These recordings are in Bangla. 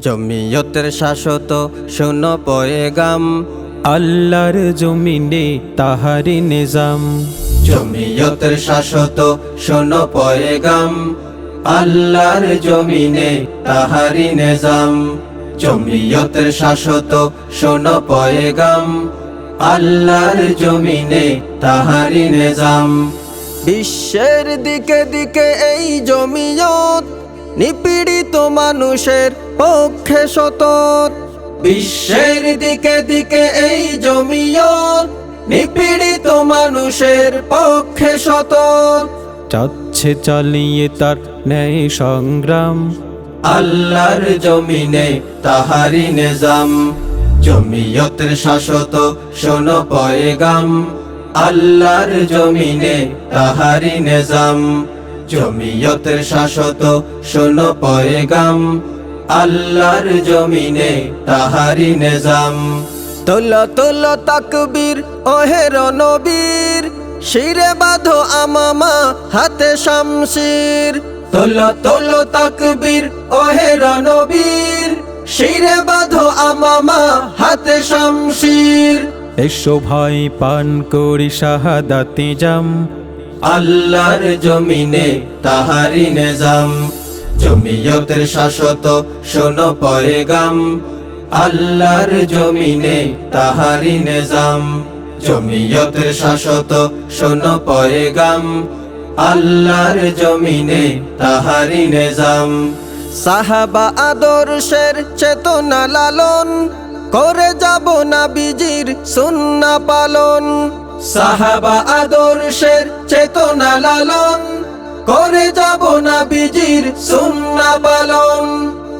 জমিয়তের শাশ্বত শোন পয়েগাম। আল্লাহর জমিনে তাহারি নিজাম। জমিয়তের শাশ্বত শোন পয়েগাম। আল্লাহর জমিনে তাহারি নিজাম। জমিয়তের শাশ্বত শোন পয়েগাম। আল্লাহর জমিনে তাহারি নিজাম। বিশ্বের দিকে দিকে এই জমিয়ত নিপীড়িত মানুষের পক্ষে সতত। বিশ্বের দিকে দিকে এই জমিয়ত নিপীড়িত মানুষের পক্ষে সতত। চাচ্ছে চালিয়ে তার ন্যায় সংগ্রাম। আল্লাহর জমিনে তাহারি নিজাম। জমিয়তের শাশ্বত শোনো পয়েগাম। আল্লাহর জমিনে তাহারি নিজাম। জমিয়তের শাশ্বত শোনো পয়েগাম। আল্লাহর জমিনে তাহারি নিজাম। তোল তোল তাকবীর ওহের নবীর শিরে বাঁধো আমামা হাতে শামশির তোল তোল তাকবীর ওহের নবীর শিরে বাঁধো আমামা হাতে শামশির এসো ভাই পান করি শাহাদাতি জাম। আল্লাহর জমিনে তাহারি নিজাম। জমিয়তের শাশ্বত, শোনো পয়েগাম। আল্লাহর জমিনে তাহারি নিজাম। জমিয়তের শাশ্বত, শোনো পয়েগাম। আল্লাহর জমিনে তাহারি নিজাম। সাহাবা আদর্শের চেতনা লালন, করে যাব না বিজির সুন্না পালন। সাহাবা আদর্শের চেতনা লালন, করে যাব না বিজির সুন্না পালন।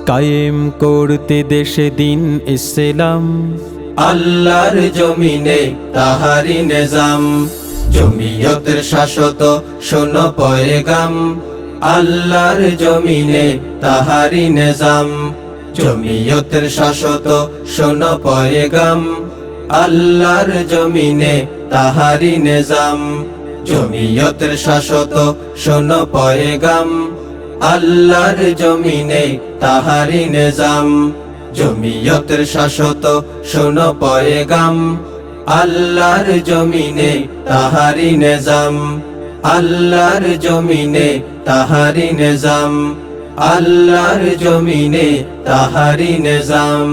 কায়েম করতে দেশে দিন ইসলাম। আল্লাহর জমিনে তাহারি নিজাম। জমিয়তের শাশ্বত শোনো পয়েগাম। আল্লাহর জমিনে তাহারি নিজাম। জমিয়তের শাশ্বত শোন পয়েগাম। আল্লাহর জমিনে তাহারি নিজাম। জমিয়তের শাশ্বত শোনো পয়েগাম। আল্লাহর জমিনে তাহারি নিজাম। জমিয়তের শাশ্বত, শোনো পয়েগাম। আল্লাহর জমিনে তাহারি নিজাম। আল্লাহর জমিনে তাহারি নিজাম। আল্লাহর জমিনে তাহারি নিজাম।